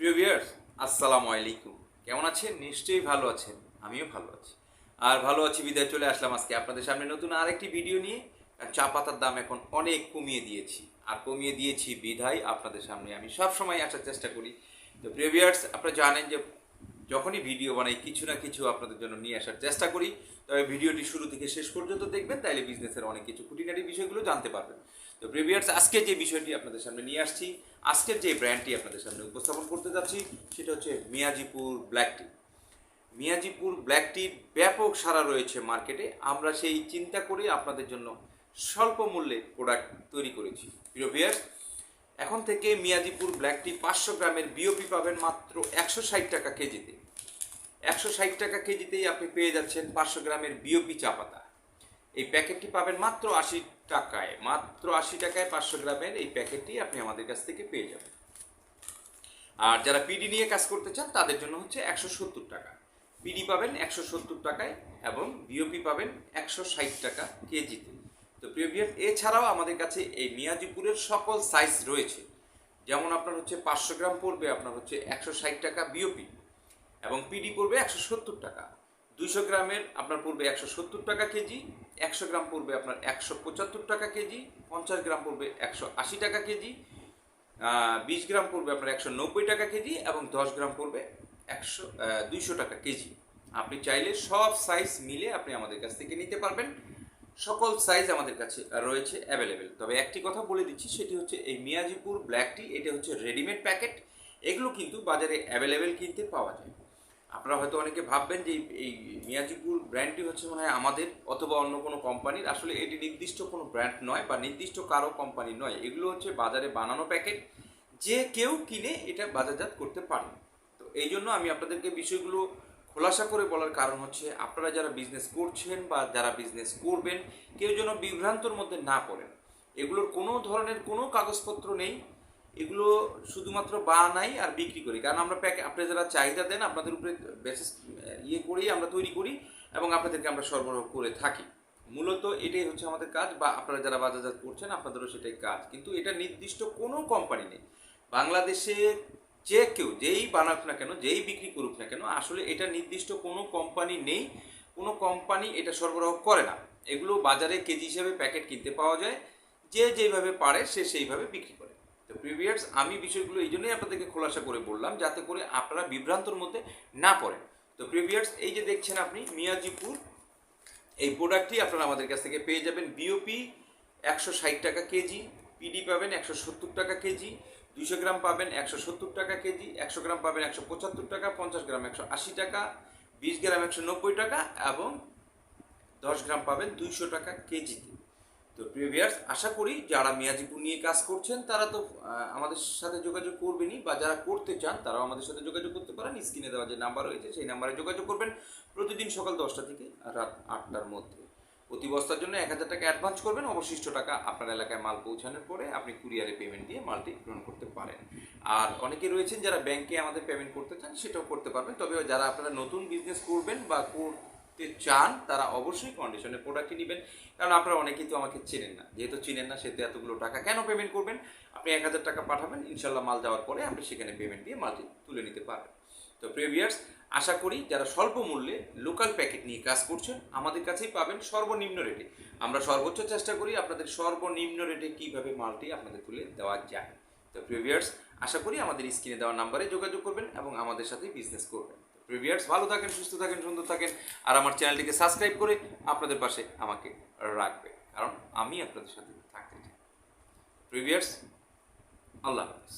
প্রিয় ভিউয়ার্স, আসসালামু আলাইকুম। কেমন আছেন? নিশ্চয়ই ভালো আছেন। আমিও ভালো আছি। আর ভালো আছি, বিদায় চলে আসলাম আজকে আপনাদের সামনে নতুন আরেকটি ভিডিও নিয়ে। চা পাতার দাম এখন অনেক কমিয়ে দিয়েছি। আর কমিয়ে দিয়েছি বিধায় আপনাদের সামনে। আমি সব সময় আসার চেষ্টা করি। তো প্রিয় ভিউয়ার্স, আপনারা জানেন যে যখনই ভিডিও বানাই, কিছু না কিছু আপনাদের জন্য নিয়ে আসার চেষ্টা করি। তবে ভিডিওটি শুরু থেকে শেষ পর্যন্ত দেখবেন, তাইলে বিজনেসের অনেক কিছু খুঁটিনাটি বিষয়গুলো জানতে পারবেন। তো প্রিভিয়ার্স আজকে যে বিষয়টি আপনাদের সামনে নিয়ে আসছি, আজকের যে ব্র্যান্ডটি আপনাদের সামনে উপস্থাপন করতে যাচ্ছি, সেটা হচ্ছে মিয়াজিপুর ব্ল্যাক টি মিয়াজিপুর ব্ল্যাক টির ব্যাপক সারা রয়েছে মার্কেটে আমরা সেই চিন্তা করে আপনাদের জন্য স্বল্প মূল্যে প্রোডাক্ট তৈরি করেছি। প্রিয় ভিয়ার্স এখন থেকে মিয়াজিপুর ব্ল্যাক টি পাঁচশো গ্রামের বিওপি পাবেন মাত্র একশো ষাট টাকা কেজিতে। একশো ষাট টাকা কেজিতেই আপনি পেয়ে যাচ্ছেন পাঁচশো গ্রামের বিওপি চা পাতা। এই প্যাকেটটি পাবেন মাত্র আশি টাকায়, মাত্র আশি টাকায় পাঁচশো গ্রামের এই প্যাকেটটি আপনি আমাদের কাছ থেকে পেয়ে যাবেন। আর যারা পিডি নিয়ে কাজ করতে চান, তাদের জন্য হচ্ছে একশো সত্তর টাকা। পিডি পাবেন একশো সত্তর টাকায় এবং বিওপি পাবেন একশো ষাট টাকা কেজিতে। তো প্রিয় বিয়ার এছাড়াও আমাদের কাছে এই মিয়াজিপুরের সকল সাইজ রয়েছে। যেমন আপনার হচ্ছে পাঁচশো গ্রাম পড়বে আপনার হচ্ছে একশো ষাট টাকা বিওপি এবং পিডি পড়বে একশো সত্তর টাকা। দুইশো গ্রামের আপনার পূর্বে একশো সত্তর টাকা কেজি, একশো গ্রাম পড়বে আপনার একশো পঁচাত্তর টাকা কেজি, পঞ্চাশ গ্রাম পড়বে একশো আশি টাকা কেজি বিশ গ্রাম পড়বে আপনার একশো নব্বই টাকা কেজি এবং দশ গ্রাম পড়বে একশো দুইশো টাকা কেজি। আপনি চাইলে সব সাইজ মিলে আপনি আমাদের কাছ থেকে নিতে পারবেন। সকল সাইজ আমাদের কাছে রয়েছে অ্যাভেলেবেল তবে একটি কথা বলে দিচ্ছি, সেটি হচ্ছে এই মিয়াজিপুর ব্ল্যাক টি এটা হচ্ছে রেডিমেড প্যাকেট এগুলো কিন্তু বাজারে অ্যাভেলেবেল কিনতে পাওয়া যায়। আপনারা হয়তো অনেকে ভাববেন যে এই- মিয়াজিপুর ব্র্যান্ডটি হচ্ছে মনে হয় আমাদের অথবা অন্য কোনো কোম্পানির আসলে এটি নির্দিষ্ট কোনো ব্র্যান্ড নয় বা নির্দিষ্ট কারও কোম্পানি নয়। এগুলো হচ্ছে বাজারে বানানো প্যাকেট যে কেউ কিনে এটা বাজারজাত করতে পারে। তো এই জন্য আমি আপনাদেরকে বিষয়গুলো খোলাসা করে বলার কারণ হচ্ছে, আপনারা যারা বিজনেস করছেন বা যারা বিজনেস করবেন, কেউ যেন বিভ্রান্তর মধ্যে না পড়েন। এগুলোর কোনো ধরনের কোনো কাগজপত্র নেই। এগুলো শুধুমাত্র বানাই আর বিক্রি করি। কারণ আমরা প্যাকে আপনি যারা চাহিদা দেন, আপনাদের উপরে বেসিস ইয়ে করেই আমরা তৈরি করি এবং আপনাদেরকে আমরা সরবরাহ করে থাকি। মূলত এটাই হচ্ছে আমাদের কাজ বা আপনারা যারা বাজারজাত করছেন, আপনাদেরও সেটাই কাজ। কিন্তু এটা নির্দিষ্ট কোনো কোম্পানি নেই। বাংলাদেশে যে কেউ, যেই বানাক না কেন, যেই বিক্রি করুক না কেন, আসলে এটা নির্দিষ্ট কোনো কোম্পানি নেই। কোনো কোম্পানি এটা সরবরাহ করে না। এগুলো বাজারে কেজি হিসেবে প্যাকেট কিনতে পাওয়া যায়। যে যেভাবে পারে, সে সেইভাবে বিক্রি করে। তো প্রিভিয়ার্স আমি বিষয়গুলো এই জন্যই আপনাদেরকে খোলাসা করে বললাম, যাতে করে আপনারা বিভ্রান্তর মধ্যে না পড়েন। তো প্রিভিয়ার্স এই যে দেখছেন আপনি, মিয়াজিপুর, এই প্রোডাক্টটি আপনারা আমাদের কাছ থেকে পেয়ে যাবেন। বিওপি একশো ষাট টাকা কেজি পিডি পাবেন একশো সত্তর টাকা কেজি, দুইশো গ্রাম পাবেন একশো সত্তর টাকা কেজি, একশো গ্রাম পাবেন একশো পঁচাত্তর টাকা, পঞ্চাশ গ্রাম একশো আশি টাকা, বিশ গ্রাম একশো নব্বই টাকা এবং দশ গ্রাম পাবেন দুইশো টাকা কেজিতে। তো প্রিভিয়ার্স আশা করি যারা মিয়াজিপুর নিয়ে কাজ করছেন, তারা তো আমাদের সাথে যোগাযোগ করবেনই, বা যারা করতে চান, তারাও আমাদের সাথে যোগাযোগ করতে পারেন। স্ক্রিনে দেওয়া যে নাম্বার রয়েছে, সেই নাম্বারে যোগাযোগ করবেন প্রতিদিন সকাল দশটা থেকে রাত আটটার মধ্যে। প্রতি বস্তার জন্য এক হাজার টাকা অ্যাডভান্স করবেন। অবশিষ্ট টাকা আপনার এলাকায় মাল পৌঁছানোর পরে আপনি কুরিয়ারে পেমেন্ট দিয়ে মালটি গ্রহণ করতে পারেন। আর অনেকে রয়েছেন যারা ব্যাংকে আমাদের পেমেন্ট করতে চান, সেটাও করতে পারবেন। তবে যারা আপনারা নতুন বিজনেস করবেন বা চান, তারা অবশ্যই কন্ডিশনে প্রোডাক্টটি নেবেন। কারণ আপনারা অনেকেই তো আমাকে চেনেন না। যেহেতু চিনেন না, সেহেতু এতগুলো টাকা কেন পেমেন্ট করবেন? আপনি এক হাজার টাকা পাঠাবেন, ইনশাল্লাহ মাল যাওয়ার পরে আপনি সেখানে পেমেন্ট দিয়ে মালটি তুলে নিতে পারবেন। তো প্রিভিয়ার্স আশা করি যারা স্বল্প মূল্যে লোকাল প্যাকেট নিয়ে কাজ করছেন, আমাদের কাছেই পাবেন সর্বনিম্ন রেটে আমরা সর্বোচ্চ চেষ্টা করি আপনাদের সর্বনিম্ন রেটে কীভাবে মালটি আপনাদের তুলে দেওয়া যায়। তো প্রিভিয়ার্স আশা করি আমাদের স্ক্রিনে দেওয়া নাম্বারে যোগাযোগ করবেন এবং আমাদের সাথে বিজনেস করবেন। প্রিভিয়ার্স ভালো থাকেন, সুস্থ থাকেন, সুন্দর থাকেন, আর আমার চ্যানেলটিকে সাবস্ক্রাইব করে আপনাদের পাশে আমাকে রাখবে কারণ আমি আপনাদের সাথে থাকতে চাই। প্রিভিয়ার্স আল্লাহ হাফিজ।